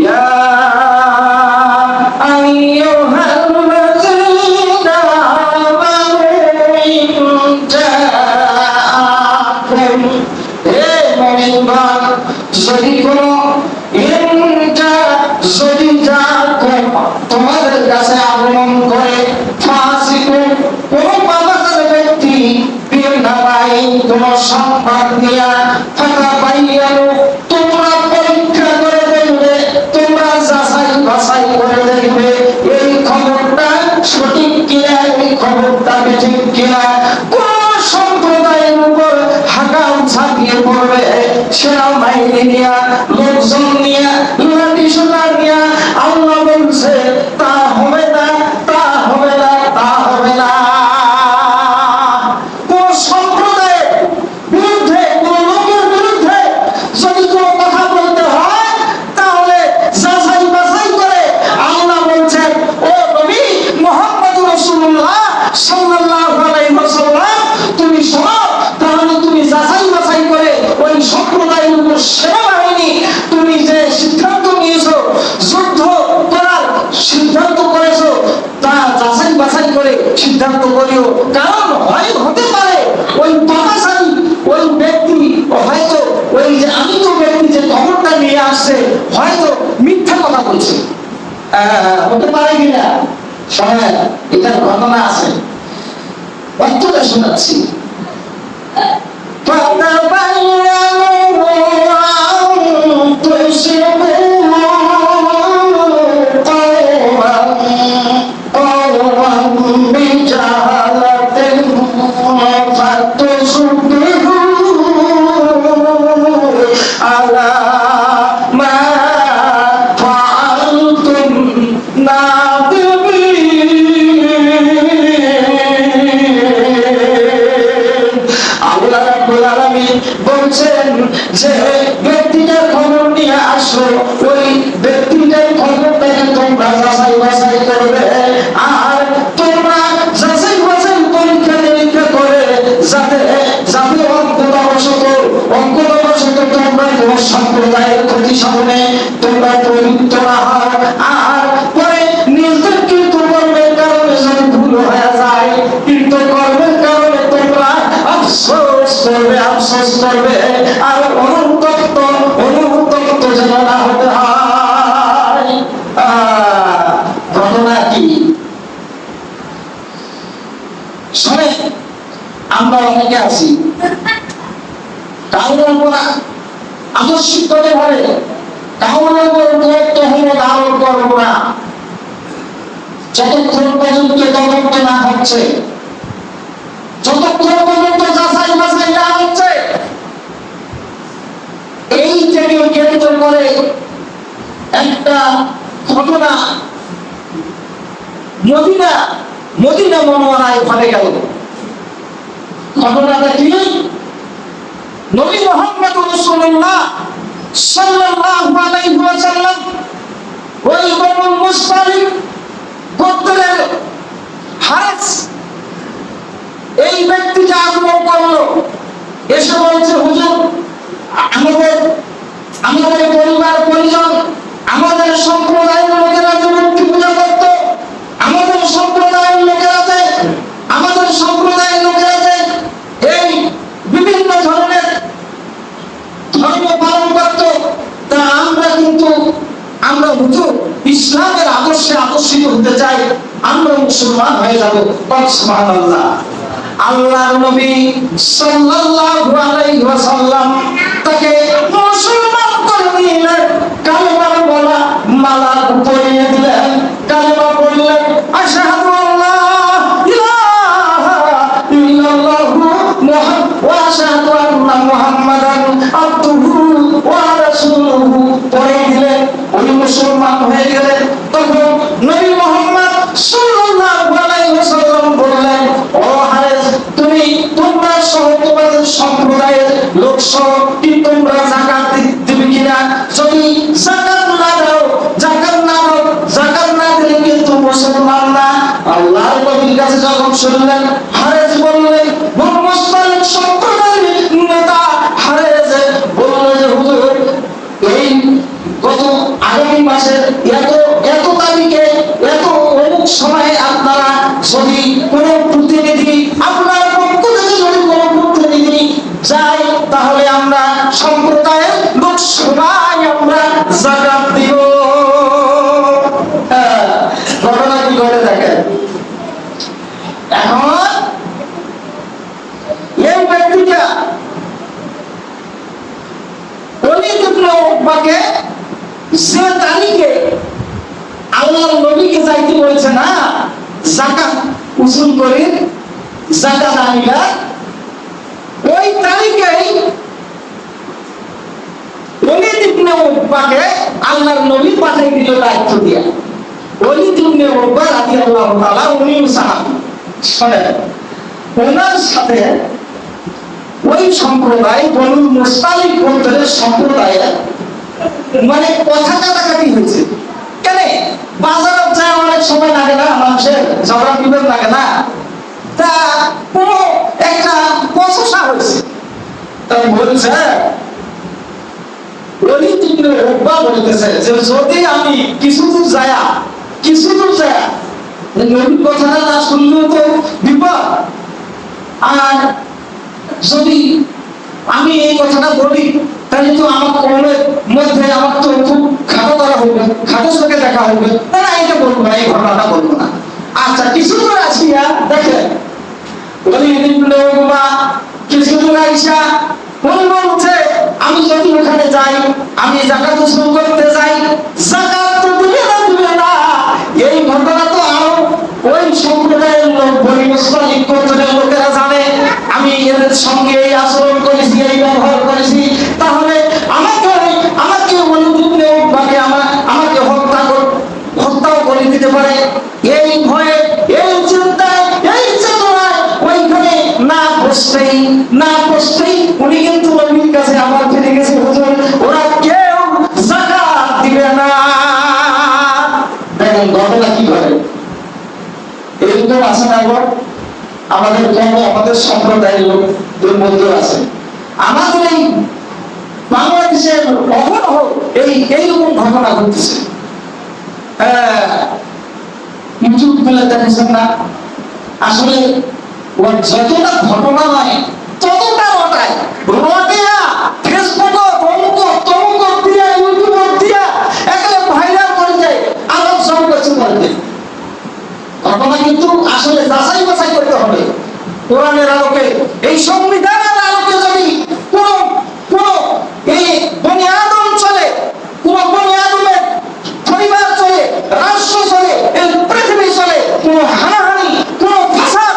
ইয়া পড়বে সেনা নিয়া লোকজন নিয়া লাঠি সোনা নিয়া সেনাবাহিনী, তুমি যে সিদ্ধান্ত নিয়েছো, যুদ্ধ করার সিদ্ধান্ত করেছ, তা যাচাই বাছাই করে সিদ্ধান্ত করিও। কারণ হয়, হতে পারে, ওই পাপাচারী ওই ব্যক্তি, হয়তো ওই যে আমি তো ব্যক্তি যে খবরটা নিয়ে আসছে, হয়তো মিথ্যা কথা বলছে। হতে পারে কিনা? সময় এটার ঘটনা আছে। অর্থটা শোনাচ্ছি। আল্লাহ বলছেন যে ব্যক্তিটার খবর নিয়ে আসো। ওই ব্যক্তিটার খবরটাকে তোমরা যাচাই বাছাই করবে। আর তোমরা যাচাই বাছাই পরীক্ষা নিরীক্ষা করে যাতে যাতে তোমরা কোন সম্প্রদায়ের ক্ষতি সাধনে তোমরা প্রযুক্ত না আর করবে আফসোস করবে। আর অনুতপ্ত অনুতপ্ত যেন না হতে হয়। ঘটনা কি? শোনে আমরা অনেকে আছি। করে না যতক্ষণ পর্যন্ত না হচ্ছে, যতক্ষণ যাচাই বাছাই না হচ্ছে এই থেকে কেন্দ্র করে একটা ঘটনা মদিনা মদিনা মনোয়ারায় ঘটে গেল। ঘটনাটা কি? নবী মোহাম্মদ রাসূলুল্লাহ সাল্লাল্লাহু আলাইহি ওয়াসাল্লাম ওই বনু মুসতালিক গোত্রের হারেস, এই ব্যক্তিকে আগমন করল, এসে বলছে, হুজুর, আমাদের আমাদের পরিবার, পরিজন, আমাদের সম্প্রদায়ের লোকেরা যে মূর্তি পূজা করত, আমাদের সম্প্রদায়ের লোকেরা যে, আমাদের সম্প্রদায়ের লোকেরা যে এই বিভিন্ন ধরনের ধর্ম পালন করত, তা আমরা কিন্তু, আমরা হুজুর ইসলামের আদর্শে আদর্শিত হতে চাই। আমরা মুসলমান হয়ে যাব। সুবহানাল্লাহ। আল্লাহর নবী সাল্লাল্লাহু আলাইহি ওয়াসাল্লাম তাকে মুসলমান দিলেন বলা মালা পরিয়ে দিলেন, কালেমা পড়লেন আশহাদু আল্লাহ, ইলাহা ইল্লাল্লাহু মুহাম্মাদ, ওয়া আশহাদু আন্না মুহাম্মাদান আবদুহু বললেন, ও তুমি তোমরা সহ তোমাদের সম্প্রদায়ের লোক কি তোমরা কিনা? যদি জাকাত না দাও, জাকাত না দাও, জাকাত না দিলে কিন্তু মুসলমান না আল্লাহর কাছে যখন শুনলেন, হারে উকবাকে যে তারিখে আল্লাহর নবীকে যাইতে বলেছে, না জাকাত উসুল করে জাকাত আনিবা ওই তারিখেই অলিদ ইবনে আল্লাহর নবী দিল দায়িত্ব দিয়া। অলিদ ইবনে রাদিয়াল্লাহু তাআলা সাহাবী। ওনার সাথে ওই সম্প্রদায় বনুল মুস্তালিক গোত্রের সম্প্রদায়ে মানে কথা কাটাকাটি হয়েছে। কেন? বাজারে যায় অনেক সময় লাগে না, মানুষের ঝগড়া বিভেদ লাগে না। তা কোনো একটা প্রশংসা হয়েছে। তা বলছে যে, যদি আমি কিছু দূর যায়া, কিছু দূর যায়া নবীর কথাটা না শুনলেও তো বিপদ। আর যদি আমি এই কথাটা বলি, তাহলে তো আমার কমের মধ্যে আমার তো খুব খাটো করা হবে খাটো চোখে দেখা হবে না এটা বলব না, এই ঘটনাটা বলব না। আচ্ছা কিছু দূর আসিয়া দেখেন। ওই বা কিছু দূর আইসা মনে বলছে আমি যদি ওখানে যাই, আমি জাকাত উসুল করতে যাই, জাকাত আমাদের সম্প্রদায়ের লোকদের মধ্যে আছে। আমাদের এই বাংলাদেশের অহরহ এই এইরকম ঘটনা ঘটতেছে। ইউটিউব দেখেছেন না? আসলে যতটা ঘটনা নয় ততটা রটায় রটিয়া ফেসবুক অমুক তমুক দিয়া ইউটিউব দিয়া, একেবারে ভাইরাল করে দেয় আলোক সব কিছু করে দেয়। ঘটনা কিন্তু আসলে যাচাই বাছাই করতে হবে। কোরআনের আলোকে, এই সংবিধানের আলোকে যদি কোন কোন এই বনি আদম চলে, কোন বনি আদমের পরিবার চলে, রাষ্ট্র চলে, এই পৃথিবী চলে, কোন হানাহানি, কোন ফাসাদ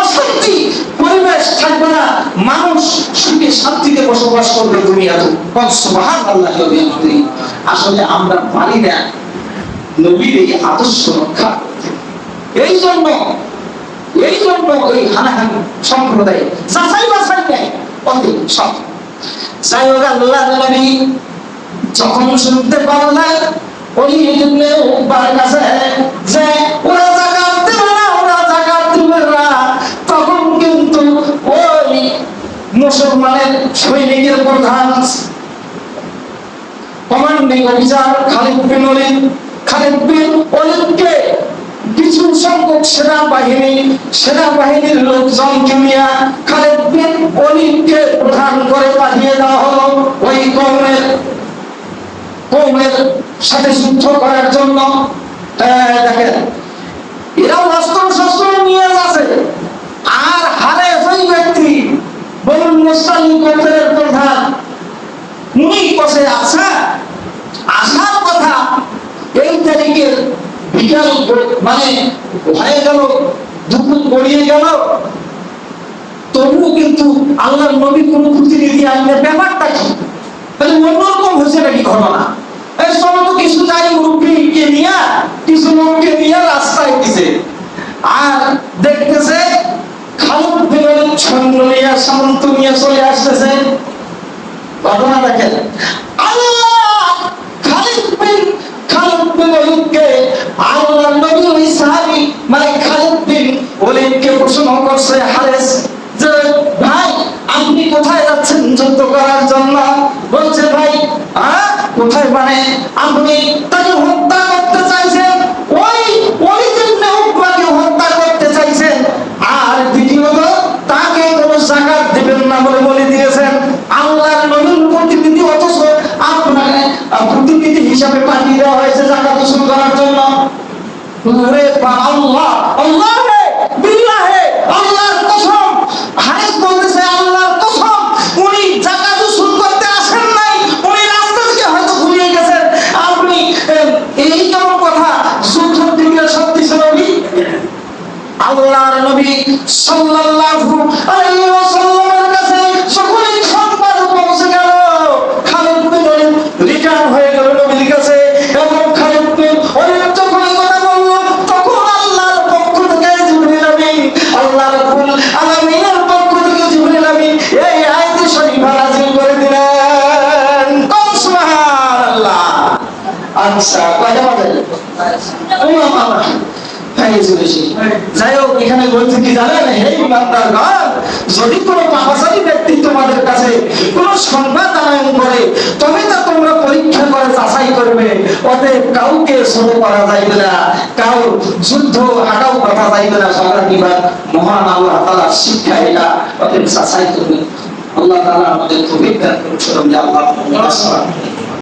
অশান্তি পরিবেশ থাকবে না। মানুষ সুখে শান্তিতে বসবাস করবে দুনিয়াতে। সুবহান আল্লাহ আসলে আমরা পারি না। নবীর এই আদর্শ রক্ষা। এই জন্য এই জন্য ওই হানাহানি সম্প্রদায় যাচাই বাছাই নেই, অতি সব যাই হোক, আল্লাহ নবী যখন শুনতে পারলেন ওই ইবনে উকবার কাছে যে, ওরা জাকাত দেবে না, ওরা জাকাত দেবে না, তখন কিন্তু ওই মুসলমানের সৈনিকের প্রধান commanding officer Khalid bin Walid, Khalid bin ওলিদকে কিছু সংখ্যক সেনাবাহিনী, সেনাবাহিনীর লোকজনকে নিয়ে খালিদ বিন ওলিদকে প্রধান করে পাঠিয়ে দেওয়া হলো। ওই কৌমের কৌমের সাথে যুদ্ধ করার জন্য। দেখেন, এরা অস্ত্র শস্ত্র নিয়ে যাচ্ছে। আর হারে ওই ব্যক্তি বলুন মুসলিম গোত্রের প্রধান। উনি বসে আছে। আসার কথা এই তারিখের বিকাল মানে হয়ে গেল দুপুর গড়িয়ে গেল, তবুও কিন্তু আল্লাহর নবী কোন প্রতিনিধি আসলে ব্যাপারটা কি? অন্যরকম হয়েছে নাকি ঘটনা? কিছু যাই মুরব্বীকে নিয়ে, কিছু লোককে আর দেখতেছে, খালুক বিলের ছন্দ নিয়ে, সামন্ত নিয়ে চলে আসতেছে। ঘটনা দেখেন আল্লাহ খালিদ বিন খালিদ বিন ওলিদকে আল্লাহ নবী ওই সাহাবী মানে খালিদ বিন ওলিদকে প্রশ্ন করছে, হারেস? যে, ভাই, আপনি কোথায় যাচ্ছেন যুদ্ধ করার জন্য? বলছে, ভাই কোথায় মানে আপনি তাকে হত্যা করতে চাইছেন? ওই উকবাকে হত্যা করতে চাইছেন। আর দ্বিতীয়ত, তাকে জাকাত দেবেন না বলে বলে দিয়েছেন। আল্লাহর নবীর প্রতিনিধি অথচ আপনাকে, প্রতিনিধি হিসাবে পাঠিয়ে দেওয়া হয়েছে জাকাত করার জন্য। আল্লাহ আল্লাহ! আল্লাহর কসম। বলছে জানেন হে ইমানদার যদি কোনো পাপাচারী ব্যক্তি তোমাদের কাছে কোনো সংবাদ আনয়ন করে, তবে তা তোমরা পরীক্ষা করে যাচাই করবে। অতএব কাউকে ছোট করা যাইবে না, কাউ যুদ্ধ হাঁটাও করা যাইবে না সম্রাট বিভাগ মহান আল্লাহ তালার শিক্ষা এটা, অতএব যাচাই করবে। আল্লাহ তালা আমাদের খুবই দান করুন আল্লাহ